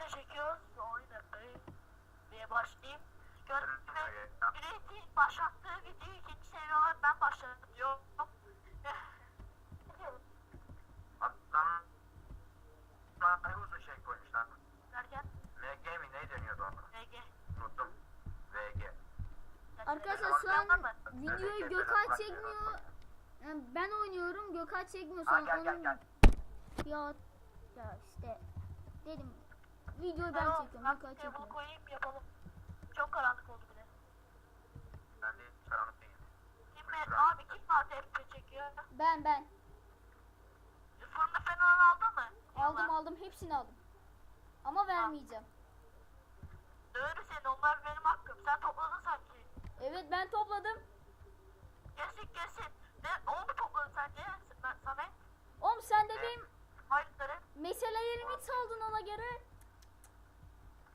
video çekiyoruz. O yüzden böyle diye başlayayım. Gibi Üret'in başlattığı videoyu ikinci seviye olarak ben başlatıyorum. Adam ne uzun şey koymuşlar. Derken MG mi ne deniyordu ona? VG. Unuttum. VG. Arkadaşlar şu an videoyu Gökhan çekmiyor. Yani ben oynuyorum Gökhan çekmiyor. Ha Sonra gel gel onun gel. ya ya işte dedim videoyu ben Ben o çekiyorum Gökhan table çekmiyor. koyayım yapalım. Çok karanlık oldu bile. Ben de karanlık değilim. Kim be, abi kim ATP çekiyor? Ben ben Fırında falan aldın mı? aldım aldım hepsini aldım. Ama vermeyeceğim. Döverim seni onlar benim hakkım. Sen topladın sanki. Evet ben topladım. Kesin kesin. Ne? O mu topladın sence? Ben sana Oğlum sen de benim hayırları. meselelerimi çaldın ona göre.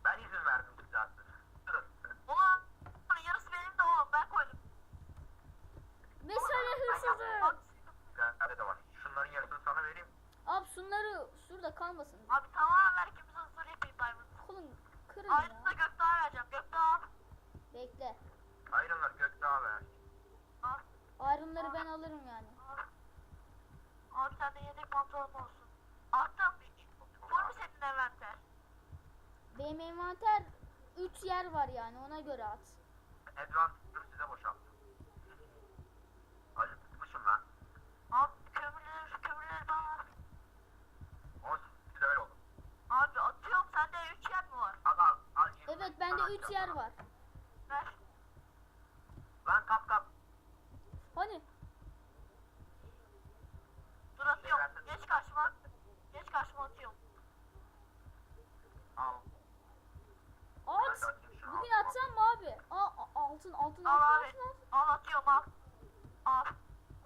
Ben izin verdim zaten. Durun. Ulan yarısı benim de oğlum. Ben koydum. Mesele hırsızı. Bak, Nerede de var. Şunların yarısını sana vereyim. Abi şunları şurada kalmasın. Abi tamamen ver ikimiz hızlı yapayım Diamond. Oğlum kırın Ayrıca ya. Gökdağ vereceğim. Gökdağ. Bekle. Ayrınlar Gökdağ ver. Al. Ayrımları ben alırım yani. al. Abi sende yedek pantolon olsun. Attım. Full mu senin envanter? Benim envanter 3 yer var yani ona göre at. Advance'ı size boşalttım. Acıtmışım lan. Abi kömürleri kömürleri bana. at. O size öyle oldu. Abi atıyorum sende 3 yer mi var? Al al. al. Evet 3 yer var. Ver. Lan kap kap. Hani Dur atıyorum. Geç karşıma. Geç karşıma atıyorum. Al. at. Bugün atsam mı abi? Aa, a- altın altın Al altın abi. altın, altın. Al atıyorum al. Al.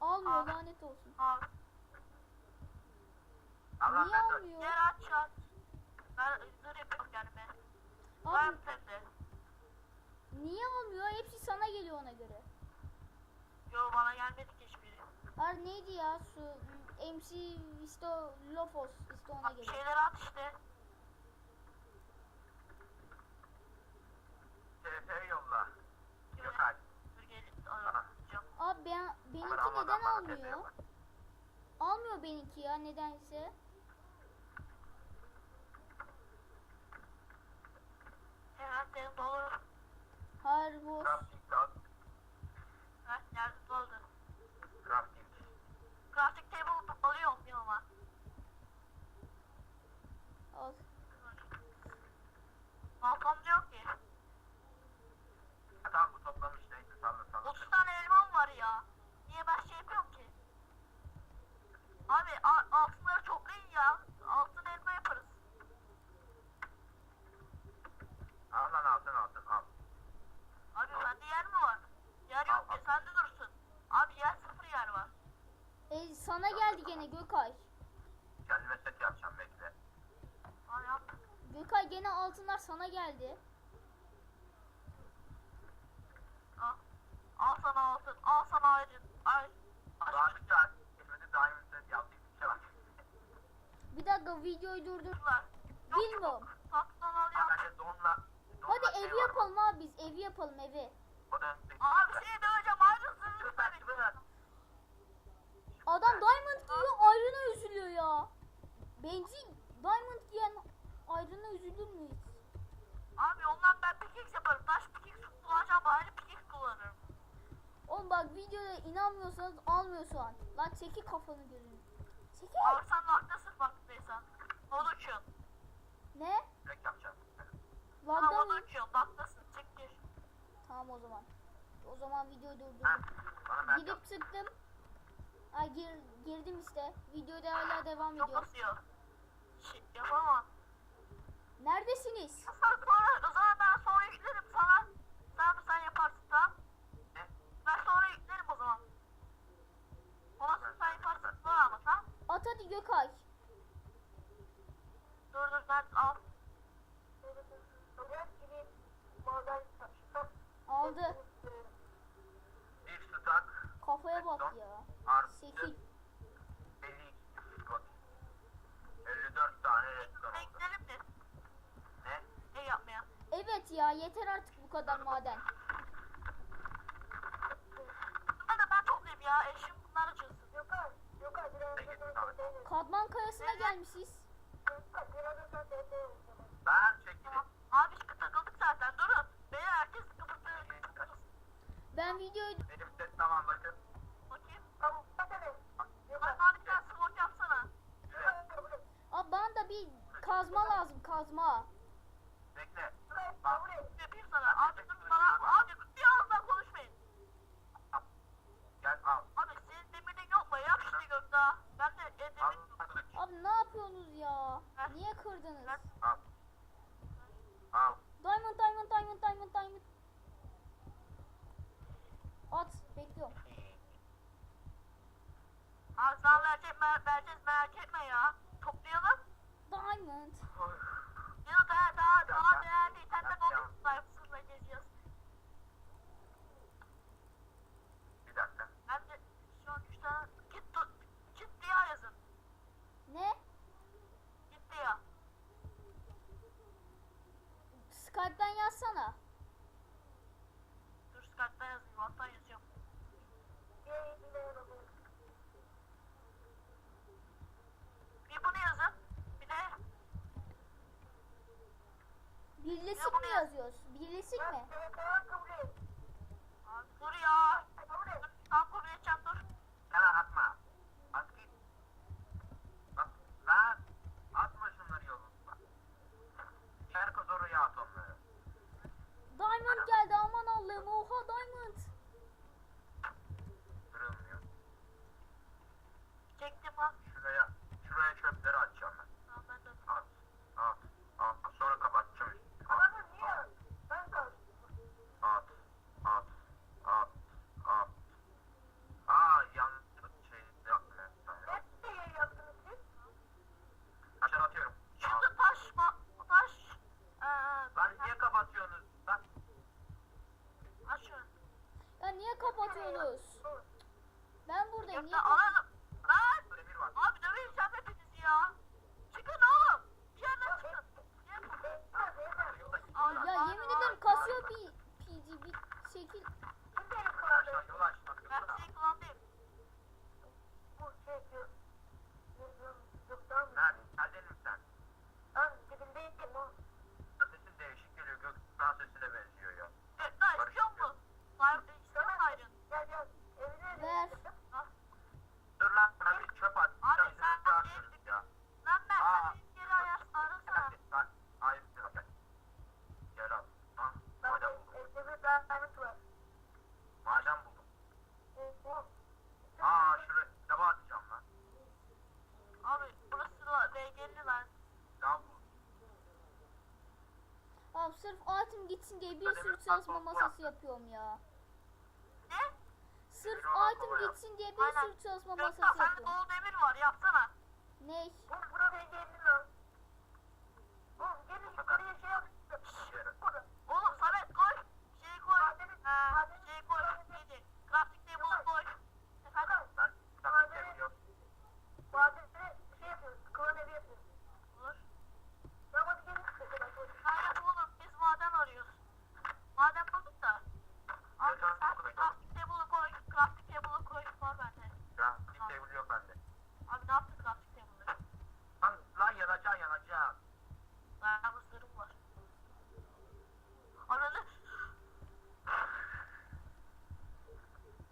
Almıyor Al. lanet olsun. Al. Niye ben almıyor? Yer aç aç. Ben zır yapıyorum kendime. Var Abi sende? Niye almıyor? Hepsi sana geliyor ona göre. Yo bana gelmedi ki hiçbiri. Har neydi ya hmm, MC Visto Lofos işte ona Bak geliyor. şeyleri at işte. TP yolla. Gökay. Abi ben Onları benimki almadan neden almıyor? Almıyor benimki ya nedense. Evet senin Crafting log. Evet nerede doldu? Crafting. Crafting table alıyorum yanıma. Al. Balkonda yok ki. Ha, Tamam bu toplamış neyse salla salla. 30 tane elmam var ya. Niye ben şey yapıyorum ki? Abi a- altınları toplayın ya. Altın elma yaparız. Al lan altın altın al. Abi sende yer mi var? Yer yok ki sende dursun. Abi yer sıfır yer var. E, sana geldi gene Gökay. Kendime set yapacağım bekle. Al yap. Gökay gene altınlar sana geldi. Al. Al sana altın. Al sana ayrı. Ay. Bir saat geçmedi diamond set yaptık bir dakika videoyu durdur. Açtılar. Bilmiyorum. Donla. Hadi şey evi yapalım abi biz evi yapalım evi. bak. O da Abi seni döveceğim. Ayrılsın. Süper süper. Adam diamond giyiyor ayrına üzülüyor ya. Bencil diamond giyen ayrına üzülür mü hiç? Abi ondan ben pickaxe yaparım. Taş pickaxe kullanacağım. Bari pickaxe kullanırım. Oğlum bak videoya inanmıyorsanız almıyor şu an. Lan çeki kafanı gözünü. Çeki. Abi sen laktasın baktıysan. Mod uçuyorsun. Ne? Direkt yapacağım. Tamam Lagda mod mı? uçuyorsun. Laktasın. Çektir. Tamam o zaman. O zaman videoyu durdurdum. bana ben Gidip sıktım. Ay gir, girdim işte. Videoda hala devam Çok ediyor. basıyor. Şey, yapamam. Neredesiniz? Sonra, o ben sonra yüklerim sana. Sen sen yaparsın tamam. Ben sonra yüklerim o zaman. Olası sen yaparsın sonra ama tamam. At hadi Gökay. Dur dur ben al. Aldı. bir stack Kafaya bak ya. artı Sekiz. 50 got. 54 tane redstone oldu. Beklerim de. Kadar maden. Bunları da ben toplayayım ya. Eşim bunları çözsün. Yok abi. Yok abi. Biraz sen tane. TP Kadman kayasına gelmişiz. Biraz da sen TP Ben çekilin. Tamam. Abi takıldık zaten. Durun. Beni herkes kıpırdı. Ben videoyu Benim ses tamam bakın. Bakayım. Tamam. Hadi. Yok Hadi abi. gel smoke yapsana. Yok abi. Abi bana da bir kazma lazım kazma. Bekle. Kabul et. Yapayım sana. Abi. Ben ne yapıyorsunuz ya? Niye kırdınız? Diamond diamond diamond diamond diamond. At bekliyorum. Abi sana verecek, mer vereceğiz merak etme ya. Toplayalım. Diamond. Ya daha daha daha değerli. Sen de bonus sayfasında geziyoruz. Bir dakika. Ben de şu an 3 tane git tut. Git diye yazın. Ne? Git diye. Skype'dan yazsana. Dur Skype'da yazayım. Hatta yazıyorum. Bir bunu yazın. Bir de Birleşik mi yazıyoruz? Birleşik mi? Dur ya. Tam kabul edeceğim dur. Hemen atma. At git. Bak lan. Atma şunları yoluna. Herkes oraya at onları. Diamond geldi aman Allah'ım. Oha diamond. Kırılmıyor. Çektim ha. Şuraya, şuraya çöpleri atacağım ben. Tamam ben de. At. At. At. Sonra kapatacağım. At. At. At. At. At. Aa yanlış şey yaptım ben. Aşağı atıyorum. Al. Şimdi taş ma taş. Eee. Lan niye kapatıyorsunuz? Lan. Aç şunu. Ya niye kapatıyorsunuz? Ben buradayım. Niye Gökte kap- alalım. Lan. Demir var. Abi döveceğim hepinizi ya. Çıkın oğlum. Bir yerden çıkın. Ay, Ya ay, yemin ay, ederim ay. kasıyor bir PG bir şekil. Aşağı yol aç. Bak, Ben yolda. senin kulağındayım. Nerede? Neredesin sen? Sesin değişik geliyor. Gökmen sesine benziyor ya. Gökte istiyor musun? Sayın istiyor musun? Ver. Dur lan bana bir çöp at. Abi, Sen sen- seni çağırıyoruz ya. Lan ben Aa. senin geri ayar arasana. Lan hayır bir dakika. Gel al. Ha, maden buldum. Maden buldum. Aa şuraya lava atacağım lan. Abi burası la VG'li lan. Lav buldum. Abi sırf altım gitsin diye bir sürü çalışma masası yapıyorum ya. Ne? Sırf altım gitsin diye bir Aynen. sürü çalışma masası yapıyorum. dolu demir var yapsana. Ney? Yere. Oğlum Samet koy. Şey koy. Ha, şey koy. Neydi? Crafting table koy. Efendim? Ben taktik yapıyorum. Olur. Aynen oğlum biz maden arıyoruz. Maden bulduk da. Abi Evet, sen bulduk. crafting table'ı koy. Crafting table'ı koy. Var bende. Crafting table yok bende. Abi ne yaptın crafting table'ı? Lan, lan yanacaksın yanacaksın. Bayağı bir sırrım var. Ananı.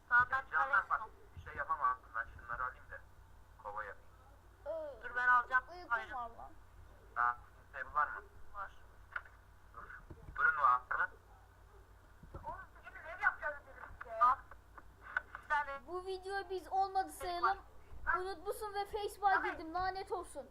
Tamam ben Canlar bak çıkarayım. bir şey yapamam. Ben şunları alayım da. Kova yapayım. Ee, Dur ben alacağım. Uykum Hayır. var lan. Crafting table var mı? Var. Dur. Fırın var mı? Al. Bir tane Bu videoyu biz olmadı sayalım. Unutmuşsun ve Facebook'a girdim lanet olsun.